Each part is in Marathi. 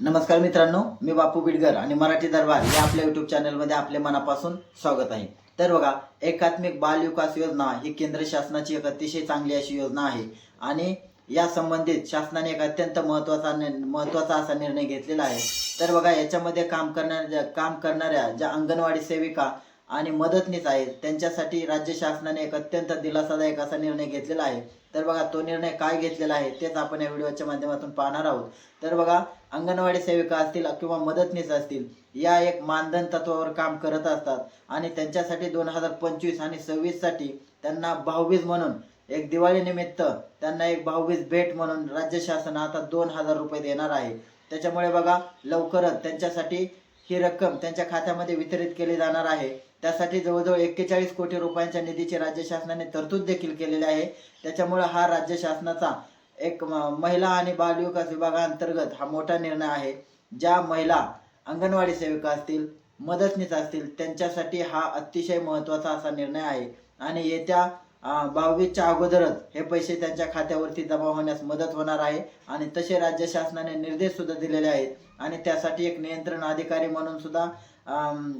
नमस्कार मित्रांनो मी बापू बिडगर आणि मराठी दरबार या आपल्या युट्यूब चॅनलमध्ये आपले मनापासून स्वागत आहे. तर बघा एकात्मिक बाल विकास योजना ही केंद्र शासनाची एक अतिशय चांगली अशी योजना आहे. आणि या संबंधित शासनाने एक अत्यंत महत्त्वाचा महत्त्वाचा महत्त्वाचा असा निर्णय घेतलेला आहे. तर बघा याच्यामध्ये काम करणाऱ्या काम करणाऱ्या ज्या अंगणवाडी सेविका आणि मदतनीस आहेत त्यांच्यासाठी राज्य शासनाने एक अत्यंत दिलासादायक असा निर्णय घेतलेला आहे. तर बघा तो निर्णय काय घेतलेला आहे तेच आपण या व्हिडिओच्या माध्यमातून पाहणार आहोत. तर बघा अंगणवाडी सेविका असतील किंवा मदतनीस असतील या एक मानधन तत्वावर काम करत असतात आणि त्यांच्यासाठी दोन हजार पंचवीस आणि सव्वीससाठी त्यांना भाऊबीज म्हणून एक दिवाळीनिमित्त त्यांना एक भाऊबीज भेट म्हणून राज्य शासन आता दोन हजार रुपये देणार आहे. त्याच्यामुळे बघा लवकरच त्यांच्यासाठी ही रक्कम त्यांच्या खात्यामध्ये वितरित केली जाणार आहे. त्यासाठी जवळजवळ एक्केचाळीस कोटी रुपयांच्या निधीची राज्य शासनाने तरतूद देखील केलेली आहे. त्याच्यामुळे हा राज्य शासनाचा एक महिला आणि बालविकास विभागाअंतर्गत हा मोठा निर्णय आहे. ज्या महिला अंगणवाडी सेविका असतील मदतनीस असतील त्यांच्यासाठी हा अतिशय महत्त्वाचा असा निर्णय आहे. आणि येत्या बावीसच्या अगोदरच हे पैसे त्यांच्या खात्यावरती जमा होण्यास मदत होणार आहे आणि तसे राज्य शासनाने निर्देश सुद्धा दिलेले आहेत. आणि त्यासाठी एक नियंत्रण अधिकारी म्हणून सुद्धा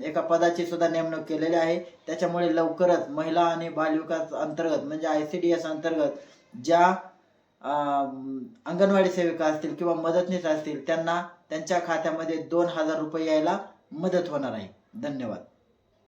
एका पदाची सुद्धा नेमणूक केलेली आहे. त्याच्यामुळे लवकरच महिला आणि बालविकास अंतर्गत म्हणजे आय सी डी एस अंतर्गत ज्या अंगणवाडी सेविका असतील किंवा मदतनीस असतील त्यांना त्यांच्या खात्यामध्ये दोन हजार रुपये यायला मदत होणार आहे. धन्यवाद.